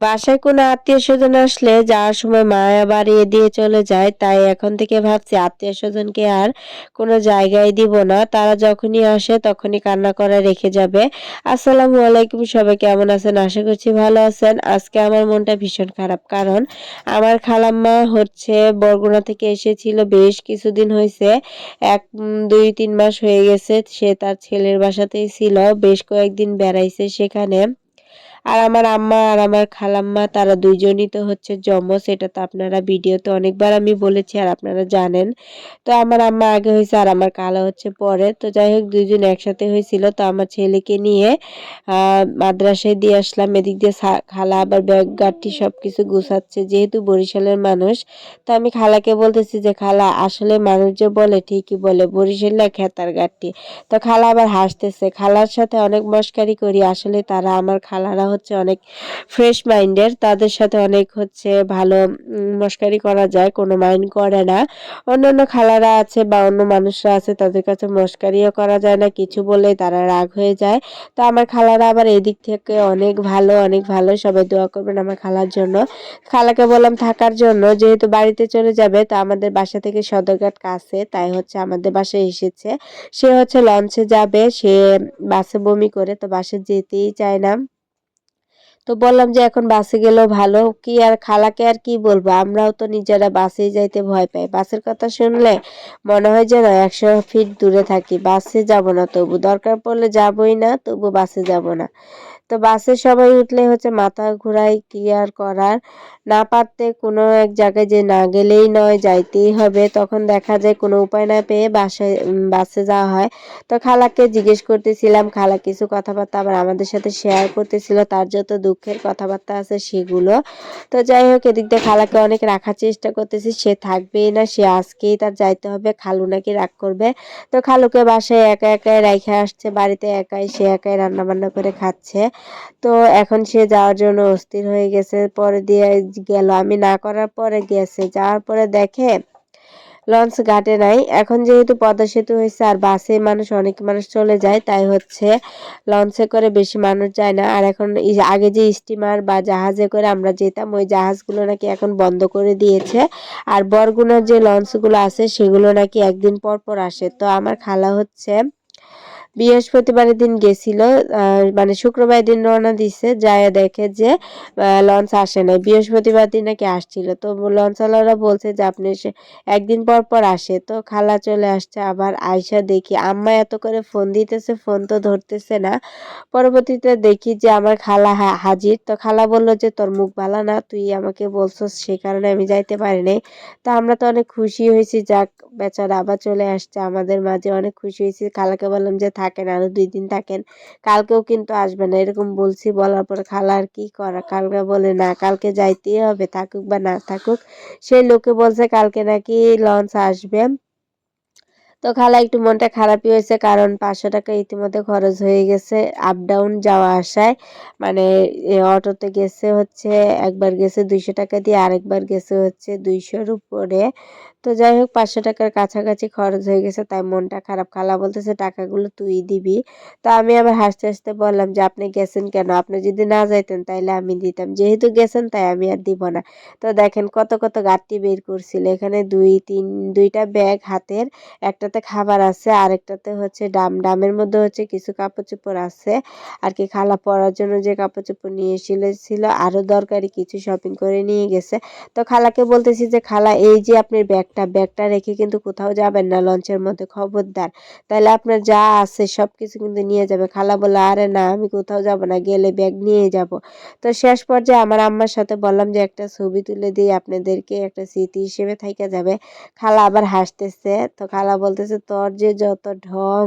বাসায় কোনো আত্মীয় স্বজন আসলে যাওয়ার সময় মায়া বাড়িয়ে দিয়ে চলে যায়। তাই এখন থেকে ভাবছি আত্মীয় স্বজনকে আর কোনো জায়গায় দিব না। তারা যখনই আসে তখনই কান্না করে রেখে যাবে। আসসালামু আলাইকুম, সবাই কেমন আছেন? আশা করছি ভালো আছেন। আজকে আমার মনটা ভীষণ খারাপ, কারণ আমার খালাম্মা হচ্ছে বরগুনা থেকে এসেছিল, বেশ কিছুদিন হয়েছে। এক দুই, তিন মাস হয়ে গেছে। সে তার ছেলের বাসাতেই ছিল। বেশ কয়েকদিন বেড়াইছে সেখানে। আর আমার আম্মা আর আমার খালাম্মা তারা দুইজনই তো হচ্ছে যমজ এটা তো আপনারা ভিডিওতে অনেকবার আমি বলেছি আর আপনারা জানেন। তো আমার আম্মা আগে হয়েছে আর আমার খালা হচ্ছে পরে। তো যাই হোক, দুইজন একসাথে হয়েছিল। তো আমার ছেলেকে নিয়ে মাদ্রাসায় দিয়ে আসলাম। এদিক দিয়ে খালা আবার ব্যাগ গাঠি সব কিছু গুছাচ্ছে, যেহেতু বরিশালের মানুষ। তো আমি খালাকে বলতেছি যে, খালা, আসলে মানুষ যে বলে, ঠিকই বলে। বরিশালে খেতার গাঠি তো খালা আবার হাসতেছে। খালার সাথে অনেক মস্কারি করি। আসলে তারা আমার খালারা হচ্ছে অনেক ফ্রেশ মাইন্ডের তাদের সাথে অনেক হচ্ছে ভালো উম, মস্কারি করা যায় কোনো মাইন্ড করে না। অন্যান্য খালারা আছে বা অন্য মানুষরা আছে তাদের কাছে মস্কারিও করা যায় না। কিছু বললেই তারা রাগ হয়ে যায়। তো আমার খালারা আবার এদিক থেকে অনেক ভালো অনেক ভালো সবাই দোয়া করবেন আমার খালার জন্য। খালাকে বললাম থাকার জন্য যেহেতু বাড়িতে চলে যাবে তো আমাদের বাসা থেকে সদরঘাট কাছে তাই হচ্ছে আমাদের বাসায় এসেছে। সে হচ্ছে লঞ্চে যাবে সে বাসে বমি করে তো বাসে যেতেই চায় না। তো বললাম যে এখন বাসে গেলেও ভালো। কি আর খালাকে আর কি বলব? আমরাও তো নিজেরা বাসেই যাইতে ভয় পাই। বাসের কথা শুনলে মনে হয় যেন একশো ফিট দূরে থাকি। বাসে যাব না তবু। দরকার পড়লে যাবই না তবু বাসে যাব না। তো বাসে সবাই উঠলে হচ্ছে মাথা ঘুরাই কি আর করার? না পারতে কোনো এক জায়গায় যে না গেলেই নয় যাইতেই হবে। তখন দেখা যায় কোনো উপায় না পেয়ে উম, বাসে যাওয়া হয়। তো খালাকে জিজ্ঞেস করতেছিলাম। খালা কিছু কথাবার্তা আবার আমাদের সাথে শেয়ার করতেছিল। তার যত দুঃখের কথাবার্তা আছে সেগুলো। তো যাই হোক, এদিক দিয়ে খালাকে অনেক রাখার চেষ্টা করতেছি, সে থাকবেই না, সে আজকেই তার যাইতে হবে, খালু নাকি রাগ করবে। তো খালুকে বাসায় একা একাই রাইখে আসছে, বাড়িতে একাই, সে একাই রান্না বান্না করে খাচ্ছে। তো এখন সে যাওয়ার জন্য অস্থির হয়ে গেছে, পরে দিয়ে গেল। আমি না করার পরে গেছে, যাওয়ার পরে দেখে লঞ্চ ঘাটে নাই। এখন যেহেতু পদ্মা সেতু হয়েছে আর বাসে মানুষ, অনেক মানুষ চলে যায়, তাই হচ্ছে লঞ্চে করে বেশি মানুষ যায় না। আর এখন আগে যে স্টিমার বা জাহাজে করে আমরা যেতাম, ওই জাহাজগুলো নাকি এখন বন্ধ করে দিয়েছে। আর বরগুনার যে লঞ্চগুলো আছে, সেগুলো নাকি একদিন পর পর আসে। তো আমার খালা হচ্ছে বৃহস্পতিবারের দিন গেছিল মানে শুক্রবার দিন রওনা দিছে, যায় দেখে যে লঞ্চ আসে নাই। বৃহস্পতিবার দিন নাকি আসছিল। তো লঞ্চওয়ালারা বলছে যে, আপনি এসে একদিন পর পর আসে। তো খালা চলে আসছে আবার আয়সা দেখি, আম্মা এত করে ফোন দিতেছে, ফোন তো ধরতেছে না। পরবর্তীতে দেখি যে, আমার খালা হাজির। তো খালা বলল যে, তোর মুখ ভালো না, তুই আমাকে বলছস, সে কারণে আমি যাইতে পারি নাই। তো আমরা তো অনেক খুশি হয়েছি, যাক, বেচারা আবার চলে আসছে। আমাদের মাঝে অনেক খুশি হয়েছি। খালাকে বললাম যে থাকেন, আরও দুই দিন থাকেন, কালকেও কিন্তু আসবে না। এরকম বলছি, বলার পরে খালা আর কি করা? কালকে বলে, না, কালকে যাইতেই হবে, থাকুক বা না থাকুক। সেই লোকে বলছে, কালকে নাকি লঞ্চ আসবে। তো খালা একটু মনটা খারাপই হয়েছে, কারণ পাঁচশো টাকা ইতিমধ্যে খরচ হয়ে গেছে আপ ডাউন যাওয়া আসায়। মানে অটোতে গেছে হচ্ছে, একবার গেছে দুইশো টাকা দিয়ে, আরেকবার গেছে হচ্ছে দুইশোর উপরে। তো যাই হোক, পাঁচশো টাকার কাছাকাছি খরচ হয়ে গেছে, তাই মনটা খারাপ। খালা বলতেছে, টাকাগুলো তুই দিবি। তো আমি আবার হাসতে হাসতে বললাম যে, আপনি গেছেন কেন? আপনি যদি না যাইতেন তাইলে আমি দিতাম। যেহেতু গেছেন তাই আমি আর দিব না। তো দেখেন কত কত গাড়ি বের করছিল। এখানে দুই, তিন, দুইটা ব্যাগ হাতের, একটাতে খাবার আছে, আরেকটাতে হচ্ছে ডাম। ডামের মধ্যে হচ্ছে কিছু কাপড় চোপড় আছে। আর কি খালা পরার জন্য যে কাপড় চোপড় নিয়ে এসেছিল আরও দরকারি কিছু শপিং করে নিয়ে গেছে। তো খালাকে বলতেছি যে, খালা, এই যে আপনার ব্যাগটা ব্যাগটা রেখে কিন্তু কোথাও যাবেন না লঞ্চের মধ্যে খবরদার। তাহলে আপনার যা আছে সব কিছু কিন্তু নিয়ে যাবে। খালা বলে আরে না, আমি কোথাও যাব না, গেলে ব্যাগ নিয়ে যাব। তো শেষ পর্যায়ে আমার আম্মার সাথে বললাম যে, একটা ছবি তুলে দিই, আপনাদেরকে একটা স্মৃতি হিসেবে থাইকা যাবে। খালা আবার হাসতেছে। তো খালা বলতেছে, তোর যে যত ঢং